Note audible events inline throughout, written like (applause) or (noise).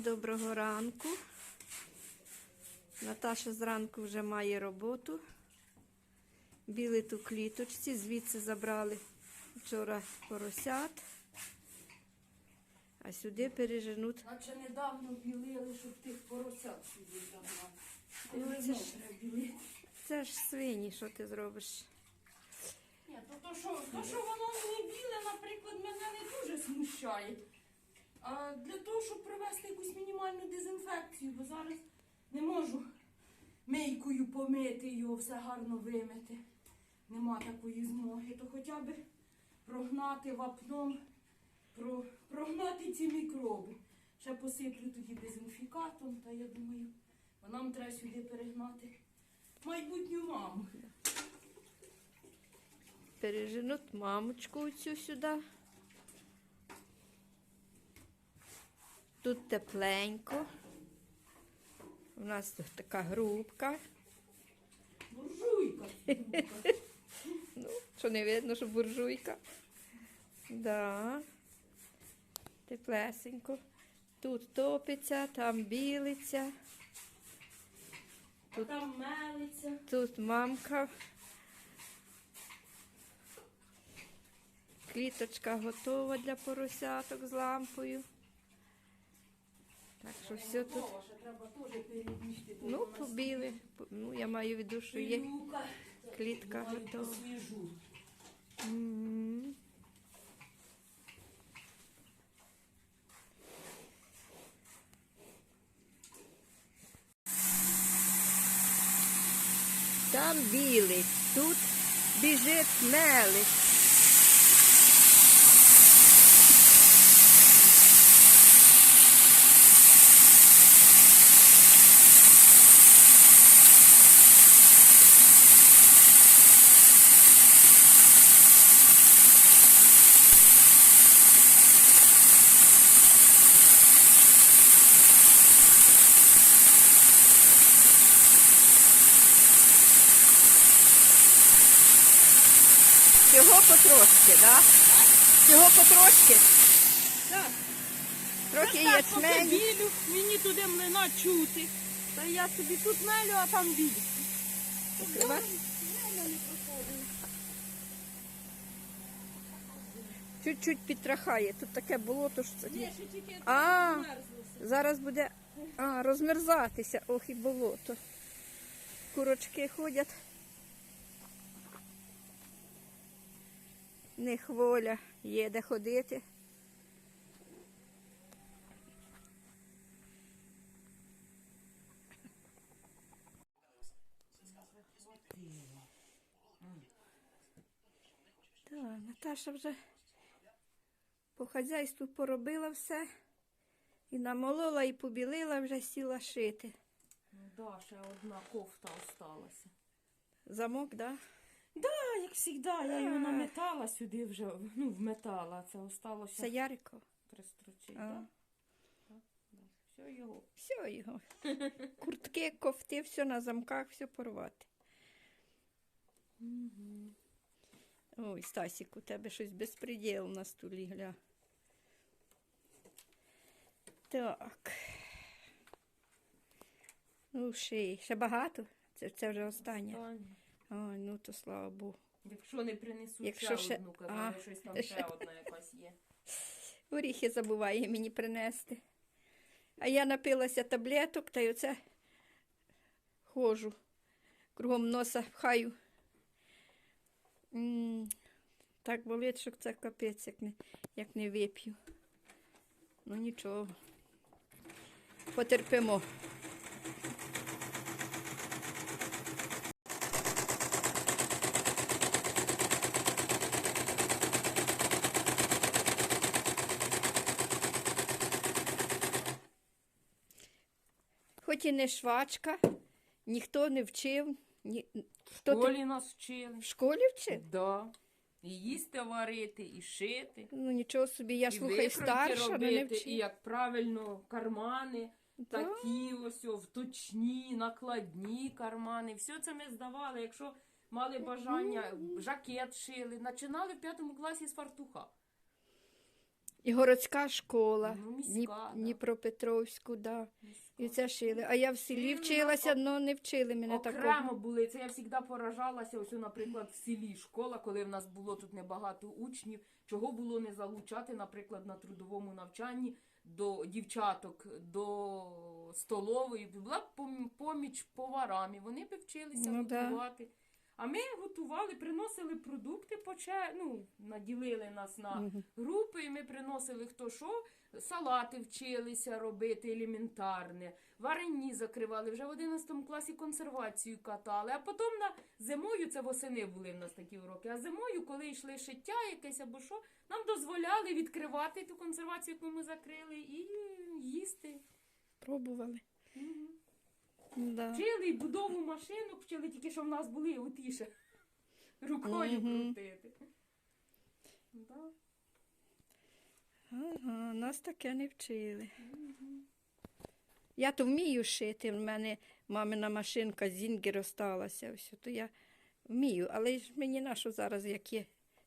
Всім доброго ранку. Наташа зранку вже має роботу. Біли ту кліточці, звідси забрали вчора поросят, а сюди переженуть. Наче недавно білили, щоб тих поросят сюди забрати. Ну, Ну, це це ж- Це ж свині, що ти зробиш? Ні, то, то, що, то, що воно не біле, наприклад, мене не дуже смущає. А для того, щоб провести якусь мінімальну дезінфекцію, бо зараз не можу мийкою помити його, все гарно вимити. Нема такої змоги, то хоча б прогнати вапном, про, прогнати ці мікроби. Ще посиплю тоді дезінфікатом, та я думаю, а нам треба сюди перегнати майбутню маму. Переженуть мамочку цю сюди. Тут тепленько. У нас тут така грубка. Буржуйка. (laughs) Ну, що не видно, що буржуйка. Да. Теплесенько. Тут топиться, там білиться, А там мелиться. тут мамка. Кліточка готова для поросяток з лампою. Що все тут. Ну, побіли. Ну, я маю в виду, що є клітка готова. Там білий, тут біжить мелик. Потрошки, да? Всього потрошки. Так. Трохи Я так поки білю, мені туди млина чути. Та я собі тут мелю, а там білю. Покривай. Чуть-чуть підтрахає. Тут таке болото, що це. Ні, ще тільки А. Зараз буде а, розмерзатися. Ох і болото. Курочки ходять. В них є де ходити. Так, Наташа вже по хазяйству поробила все. І намолола, і побілила, вже сіла шити. Ну да, ще одна кофта осталася. Замок, да? Да, як завжди, я його наметала сюди вже, ну, вметала. Це осталося Це Ярико. пристрочити. А. Да? Так, да. Все його. Все його. (laughs) Куртки, кофти, все на замках, все порвати. Ой, Стасік, у тебе щось безпреділ на столі, гля. Так. Ну, ще, ще багато. Це, це вже останнє. Останнє. Ой, ну то слава Богу. Якщо не принесуть Якщо ще ще- одну, казали, а, щось там ще. одна якась є. (laughs) Горіхи забуває мені принести. А я напилася таблеток та й оце ходжу. Кругом носа пхаю. М, Так болить, що це капець, як не, як не вип'ю. Ну нічого. Потерпимо. І не швачка, ніхто не вчив. Ні... В Хто ти... школі нас вчили. В школі вчив? Да. І їсти варити, і шити. Ну нічого собі, я і викройки старша, але не робити, і вчив. як правильно кармани, Да. такі ось о, вточні, накладні кармани. Все це ми здавали. Якщо мали бажання, жакет шили. Починали в п'ятому класі з фартуха. І городська школа. Ну, міська, да. Дніпропетровську, да. І це шили. А я в селі вчилася, але не вчили мене такого. Окремо були. Це я завжди поражалася. Ось, наприклад, в селі школа, коли в нас було тут небагато учнів. Чого було не залучати, наприклад, на трудовому навчанні до дівчаток, до столової. Була б пом- поміч поварам, і вони б вчилися Ну, да. А ми готували, приносили продукти, поче... ну, наділили нас на групи, і ми приносили хто що. Салати вчилися робити елементарне, варені закривали, вже в 11 класі консервацію катали. А потім на зимою, це восени були в нас такі уроки, а зимою, коли йшли шиття якесь або що, нам дозволяли відкривати ту консервацію, яку ми закрили, і їсти. Пробували. Мгм. Да. Вчили і будову машинок, вчили тільки, що в нас були отіше рукою Мгм. крутити. Да. Ага, нас таке не вчили. Я то вмію шити. В мене мамина машинка зінгер осталася. Все, то я вмію, але ж мені на що зараз як є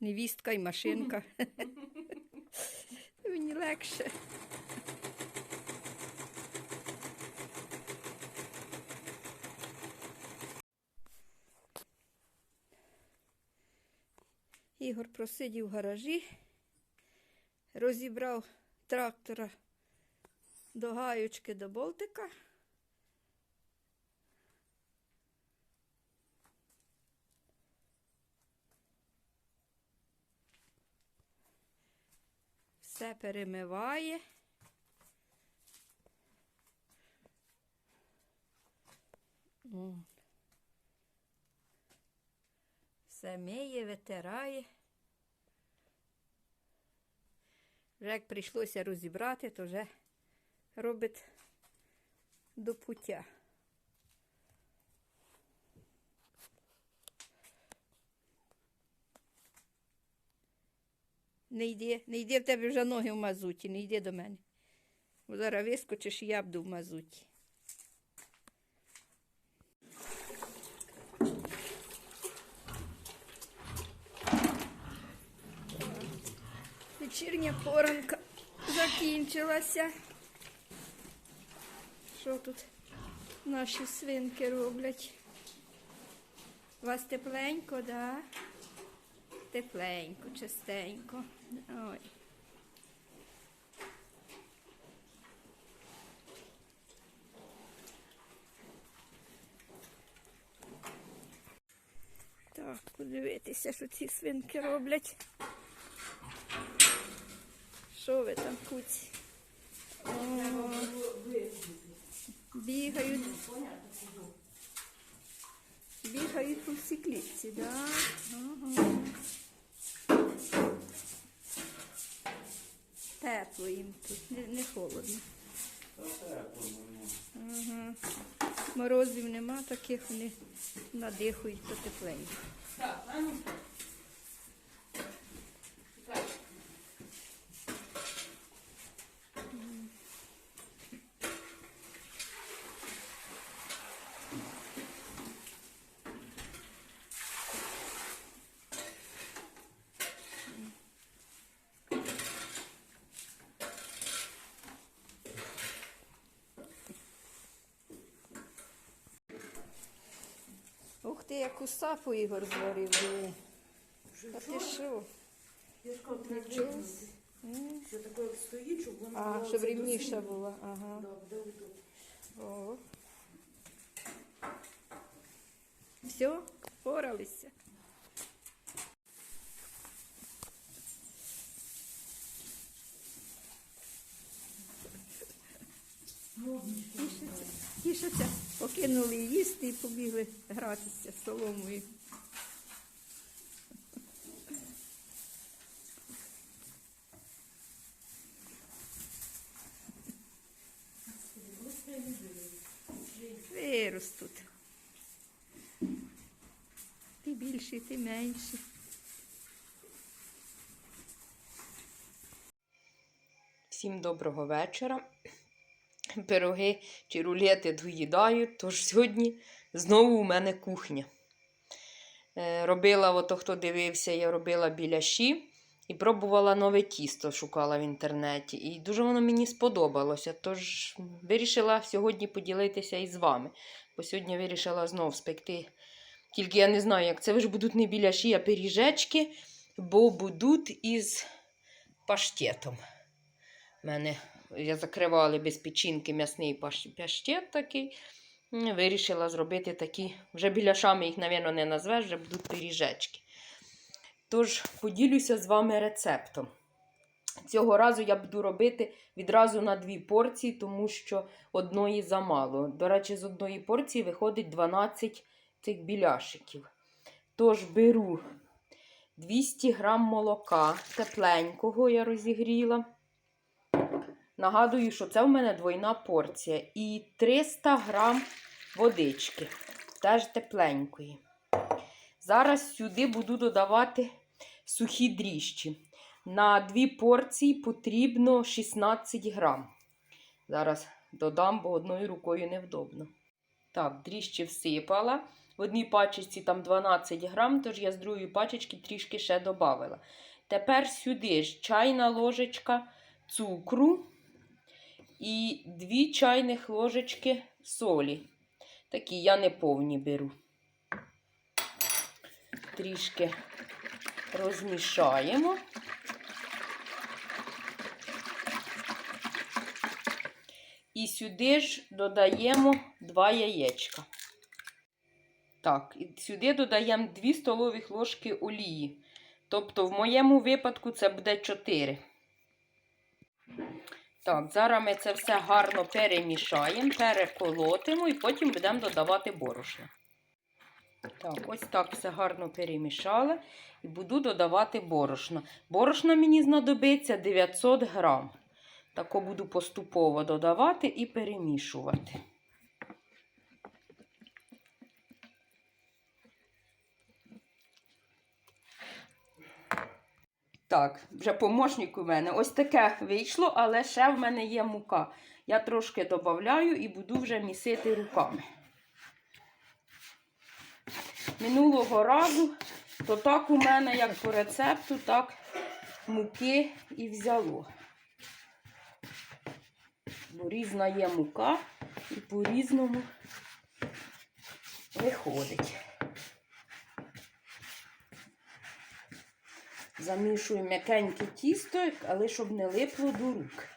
невістка і машинка. (laughs) Мені легше. Ігор просидів в гаражі, розібрав трактора до гаючки до болтика. Все перемиває. Все миє, витирає. Вже як прийшлося розібрати, то вже робить до пуття. Не йди, не йди в тебе вже ноги в мазуті, не йди до мене. Бо зараз вискочиш, і я буду в мазуті. Вечірня поранка закінчилася. Що тут наші свинки роблять? У вас тепленько, да? Тепленько, чистенько. Ой. Так, подивитися, що ці свинки роблять. Що ви там куці? Бігають. Бігають по всій клітці, да? Ага. Тепло їм тут, не, холодно. Ага. Морозів нема таких, вони надихають потепленько. Ти, яку сапу Ігор зварив. диви. А ти що? Я ж кажу, треба Нічого. витягнути. М. Що таке як стоїть, щоб воно А, було щоб рівніша була. Ага. Да, буде отут. О. Все, впоралися. Тішаться, тішаться, покинули їсти і побігли гратися з соломою. Виростуть. Ти більші, ти менші. Всім доброго вечора. (laughs) Пироги чи рулети доїдаю, тож сьогодні знову у мене кухня. Е, Робила, ото хто дивився, я робила біляші І пробувала нове тісто, шукала в інтернеті. І дуже воно мені сподобалося. Тож вирішила сьогодні поділитися із вами. Бо сьогодні вирішила знов спекти. Тільки я не знаю, як це вже будуть не біляші, а пиріжечки, бо будуть із паштетом. У мене я закривала без печінки м'ясний паш- паштет такий. Вирішила зробити такі, вже біляшами їх, мабуть, не назвеш, вже будуть пиріжечки. Тож поділюся з вами рецептом. Цього разу я буду робити відразу на дві порції, тому що одної замало. До речі, з одної порції виходить 12 цих біляшиків. Тож беру 200 грам молока тепленького я розігріла. Нагадую, що це в мене двойна порція. І 300 грам водички, теж тепленької. Зараз сюди буду додавати сухі дріжджі. На дві порції потрібно 16 грам. Зараз додам, бо одною рукою невдобно. Так, дріжджі всипала. В одній пачечці там 12 грам, тож я з другої пачечки трішки ще додавила. Тепер сюди ж чайна ложечка цукру і 2 чайних ложечки солі. Такі я не повні беру. Трішки розмішаємо. І сюди ж додаємо 2 яєчка. Так, і сюди додаємо 2 столових ложки олії. Тобто, в моєму випадку це буде 4. Так, зараз ми це все гарно перемішаємо, переколотимо і потім будемо додавати борошно. Так, ось так все гарно перемішала і буду додавати борошно. Борошно мені знадобиться 900 грам. Тако буду поступово додавати і перемішувати. Так, вже помощник у мене. Ось таке вийшло, але ще в мене є мука. Я трошки додаю і буду вже місити руками. Минулого разу, то так у мене, як по рецепту, так муки і взяло. Бо різна є мука і по-різному виходить. Замішую м'якеньке тісто, але щоб не липло до рук.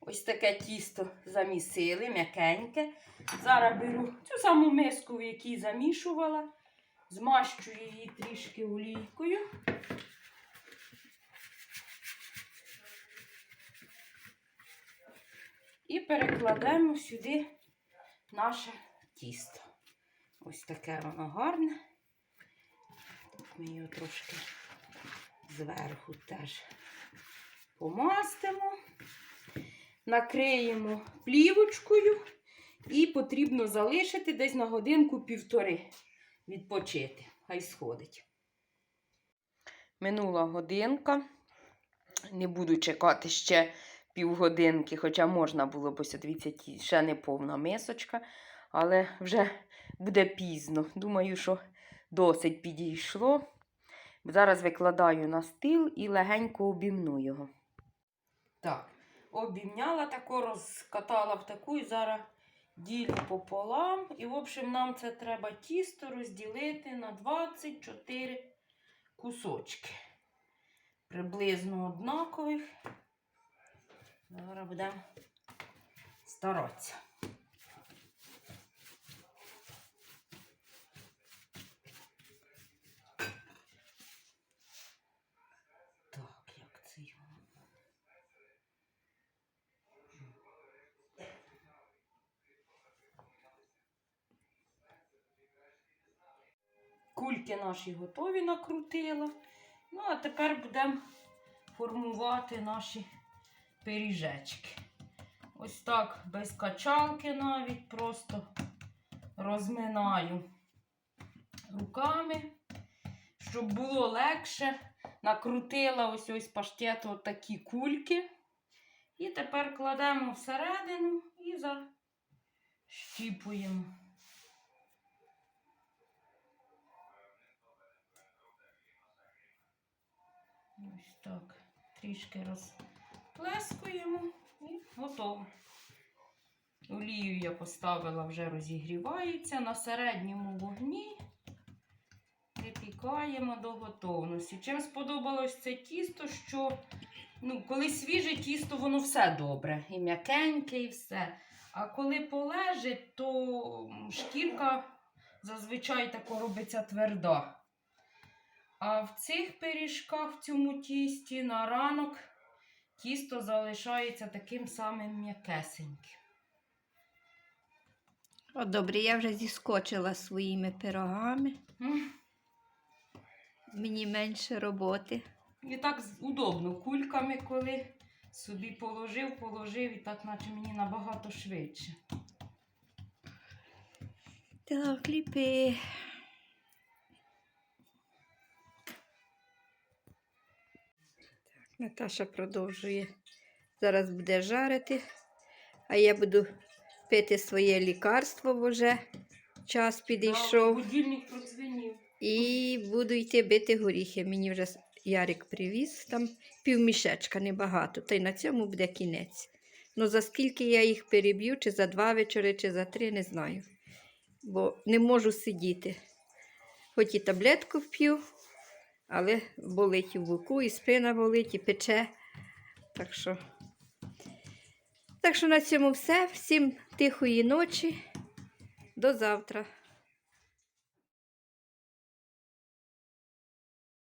Ось таке тісто замісили, м'якеньке. Зараз беру цю саму миску, в якій замішувала, змащую її трішки олійкою. І перекладемо сюди наше тісто. Ось таке воно гарне. Ми його трошки зверху теж помастимо, накриємо плівочкою і потрібно залишити десь на годинку-півтори відпочити. Хай сходить. Минула годинка. Не буду чекати ще півгодинки, хоча можна було, бо дивіться, ще не повна мисочка, але вже буде пізно. Думаю, що досить підійшло. Зараз викладаю на стіл і легенько обімну його. Так, обімняла тако, розкатала в таку і зараз ділю пополам. І, в общем, нам це треба тісто розділити на 24 кусочки. Приблизно однакових. Зараз будемо старатися. Так, як це його? Кульки наші готові накрутила. Ну, а тепер будемо формувати наші пиріжечки. Ось так, без качалки навіть просто розминаю руками, щоб було легше. Накрутила ось ось паштету такі кульки. І тепер кладемо всередину і защіпуємо. Ось так. Трішки розплескуємо і готово. Олію я поставила, вже розігрівається на середньому вогні. Випікаємо до готовності. Чим сподобалось це тісто, що ну, коли свіже тісто, воно все добре. І м'якеньке, і все. А коли полежить, то шкірка зазвичай тако робиться тверда. А в цих пиріжках, в цьому тісті на ранок тісто залишається таким самим м'якесеньким. О, добре, я вже зіскочила своїми пирогами. М. Мені менше роботи. І так удобно, кульками, коли собі положив, положив, і так, наче мені набагато швидше. Так, ліпи. Наташа продовжує. Зараз буде жарити, а я буду пити своє лікарство, бо вже час підійшов. І буду йти бити горіхи. Мені вже Ярик привіз, там півмішечка, небагато. Та й на цьому буде кінець. Ну за скільки я їх переб'ю, чи за два вечори, чи за три, не знаю. Бо не можу сидіти. Хоч і таблетку вп'ю, але болить і в боку, і спина болить, і пече. Так що, так що на цьому все. Всім тихої ночі. До завтра.